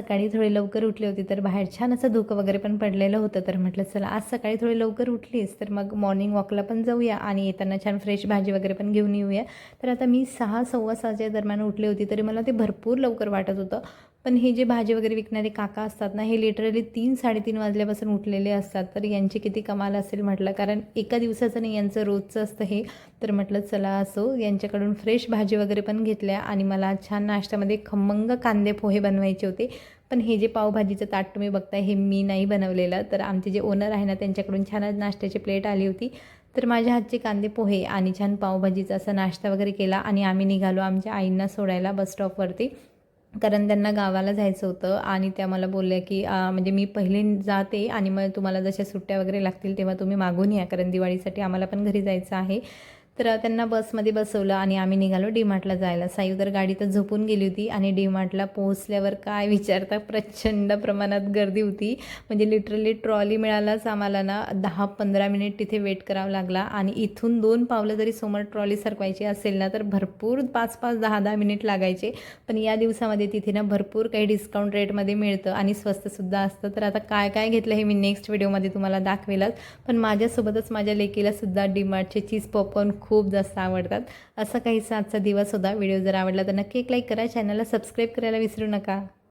सकाळी थोडी लवकर उठली होती तर बाहेर छान असं धुकं वगैरे पण पडलेलं होतं तर म्हटलं चला आज सकाळी थोडी लवकर उठलीस तर मग मॉर्निंग वॉकला पण जाऊया आणि येताना छान फ्रेश भाजी वगैरे पण घेऊन येऊया. तर आता मी सहा सव्वा सहाच्या दरम्यान उठली होती तरी मला ते भरपूर लवकर वाटत होतं. पण हे जे भाजी वगैरे विकणारे काका असतात ना हे लिटरली तीन साडेतीन वाजल्यापासून उठलेले असतात. तर यांची किती कमाल असेल म्हटलं कारण एका दिवसाचं नाही यांचं रोजचं असतं हे. तर म्हटलं चला असो यांच्याकडून फ्रेश भाजी वगैरे पण घेतल्या आणि मला छान नाश्त्यामध्ये खमंग कांदे पोहे बनवायचे होते. पण हे जे पावभाजीचं ताट तुम्ही बघताय हे मी नाही बनवलेलं. तर आमचे जे ओनर आहे ना त्यांच्याकडून छान नाश्त्याची प्लेट आली होती. तर माझ्या हातचे कांदे पोहे आणि छान पावभाजीचा असा नाश्ता वगैरे केला आणि आम्ही निघालो आमच्या आईंना सोडायला बस स्टॉपवरती कारण त्यांना गावाला जायचं होतं आणि त्या मला बोलल्या की म्हणजे मी पहिले जाते आणि मग तुम्हाला जशा सुट्ट्या वगैरे लागतील तेव्हा तुम्ही मागून या कारण दिवाळीसाठी आम्हाला पण घरी जायचं आहे. तर त्यांना बसमध्ये बसवलं आणि आम्ही निघालो डीमार्टला जायला. सायू तर झोपून गेली होती आणि डीमार्टला पोहोचल्यावर काय विचारता प्रचंड प्रमाणात गर्दी होती. म्हणजे लिटरली ट्रॉली मिळालाच आम्हाला ना दहा पंधरा मिनिट तिथे वेट करावं लागला. आणि इथून दोन पावलं जरी समोर ट्रॉली सरकवायची असेल ना तर भरपूर पाच पाच दहा दहा मिनिट लागायचे. पण या दिवसामध्ये तिथे ना भरपूर काही डिस्काउंट रेटमध्ये मिळतं आणि स्वस्तसुद्धा असतं. तर आता काय काय घेतलं हे मी नेक्स्ट व्हिडिओमध्ये तुम्हाला दाखवेलच. पण माझ्यासोबतच माझ्या लेकीलासुद्धा डीमार्टचे चीज पॉपकॉर्न खूप जास्त आवडतात. असा काहीसा आजचा दिवस होता. व्हिडिओ जर आवडला तर नक्की एक लाईक करा. चॅनलला सबस्क्राईब करायला विसरू नका.